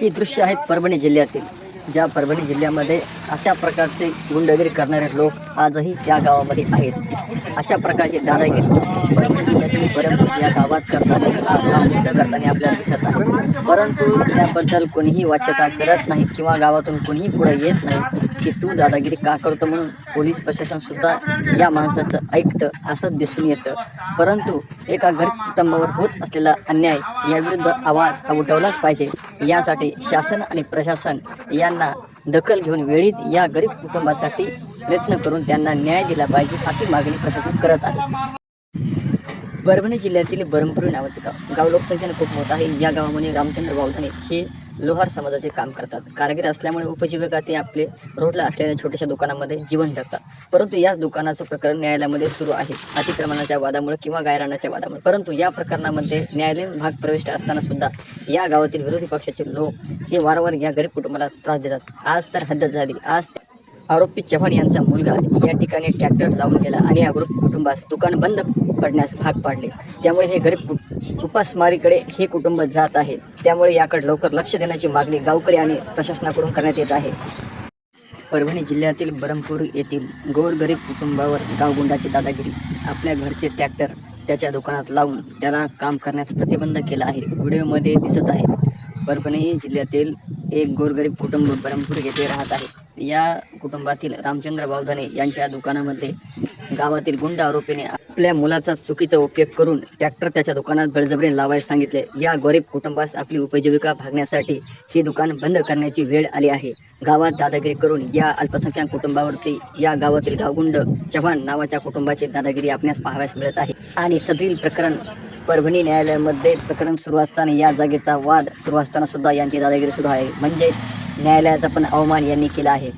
ही दृश्य आहेत परभणी जिल्ह्यातील ज्या परभणी जिल्ह्यामध्ये अशा प्रकारचे गुंडगिरी करणारे लोक आजही त्या गावामध्ये आहेत. अशा प्रकारची दादागिरी परभणी जिल्ह्यातील परमपूर या गावात करताना हा गुंड करताना आपल्याला दिसत आहे. परंतु त्याबद्दल कोणीही वाच्यता करत नाही किंवा गावातून कोणीही पुढे येत नाही. की तू दादागिरी का करतो म्हणून पोलीस प्रशासन सुद्धा या माणसाचं ऐकतं असं दिसून येतं. परंतु एका गरीब कुटुंबावर होत असलेला अन्याय याविरुद्ध आवाज हा उठवलाच पाहिजे. यासाठी शासन आणि प्रशासन यांना दखल घेऊन वेळीत या गरीब कुटुंबासाठी प्रयत्न करून त्यांना न्याय दिला पाहिजे अशी मागणी प्रशासन करत आहे. परभणी जिल्ह्यातील बरमपुरी नावाचे गाव. गाव लोकसंख्येने खूप मोठं आहे. या गावामध्ये रामचंद्र बावधाने हे लोहार समाजाचे काम करतात. कारागीर असल्यामुळे उपजीविका ते आपले रोडला असलेल्या छोट्याशा दुकानामध्ये जीवन जगतात. परंतु याच दुकानाचं प्रकरण न्यायालयामध्ये सुरू आहे. अतिक्रमणाच्या वादामुळे किंवा गायरानाच्या वादामुळे. परंतु या प्रकरणामध्ये न्यायालयीन भाग प्रविष्ट असताना सुद्धा या गावातील विरोधी पक्षाचे लोक हे वारंवार या गरीब कुटुंबाला त्रास देतात. आज तर हद्दत झाली. आज आरोपी चव्हाण यांचा मुलगा या ठिकाणी ट्रॅक्टर लावून गेला आणि या गरीब कुटुंबास दुकान बंद पडण्यास भाग पाडले. त्यामुळे हे गरीब उपासमारीकडे हे कुटुंब जात आहे. त्यामुळे याकडे लवकर लक्ष देण्याची मागणी गावकरी आणि प्रशासनाकडून करण्यात येत आहे. परभणी जिल्ह्यातील बरमपूर येथील गोरगरीब कुटुंबावर गावगुंडाची दादागिरी. आपल्या घरचे ट्रॅक्टर त्याच्या दुकानात लावून त्याला काम करण्यास प्रतिबंध केला आहे. व्हिडिओमध्ये दिसत आहे परभणी जिल्ह्यातील एक गोरगरीब कुटुंब बरमपूर येथे राहत आहे. या कुटुंबातील रामचंद्र बावधने यांच्या दुकानामध्ये गावातील गुंड आरोपीने आपल्या मुलाचा चुकीचा उपयोग करून ट्रॅक्टर त्याच्या दुकानात बळजबरीने लावायला सांगितले. या गरीब कुटुंबास आपली उपजीविका भागण्यासाठी हे दुकान बंद करण्याची वेळ आली आहे. गावात दादागिरी करून या अल्पसंख्याक कुटुंबावरती या गावातील गावगुंड चव्हाण नावाच्या कुटुंबाची दादागिरी आपणास पाहाव्यास मिळत आहे. आणि सदरील प्रकरण परभणी न्यायालयामध्ये प्रकरण सुरू असताना या जागेचा वाद सुरू असताना सुद्धा यांची दादागिरी सुरू आहे. म्हणजे न्यायालयाचा पण अवमान यांनी केला आहे.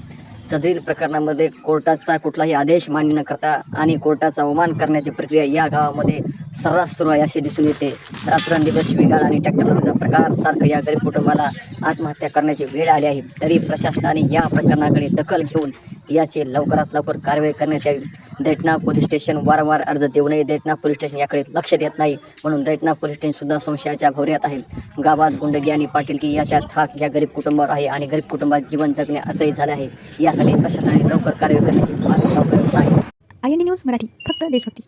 सदरील प्रकरणामध्ये कोर्टाचा कुठलाही आदेश मान्य न करता आणि कोर्टाचा अवमान करण्याची प्रक्रिया या गावामध्ये सर्रास सुरू आहे असे दिसून येते. रात्रंदिवस शिवीगाळ आणि ट्रॅक्टरचा प्रकार सारखं या गरीब कुटुंबाला आत्महत्या करण्याची वेळ आली आहे. तरी प्रशासनाने या प्रकरणाकडे दखल घेऊन याचे लवकरात लवकर कारवाई करण्यात यावी. दैठणा पोलीस स्टेशन वारंवार अर्ज देऊनही दैठणा पोलीस स्टेशन याकडे लक्ष देत नाही. म्हणून दैठणा पोलीस स्टेशन सुद्धा संशयाच्या भोवऱ्यात आहे. गावात गुंडगी आणि पाटीलकी याच्या थाक या गरीब कुटुंबावर आहे आणि गरीब कुटुंबात जीवन जगणे असंही झाले आहे. यासाठी प्रशासनाने लवकर कार्य करण्याची मागणी लवकर आहे. आय न्यूज मराठी फक्त देशभक्ती.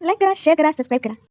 लाईक करा शेअर करा सबस्क्राईब करा.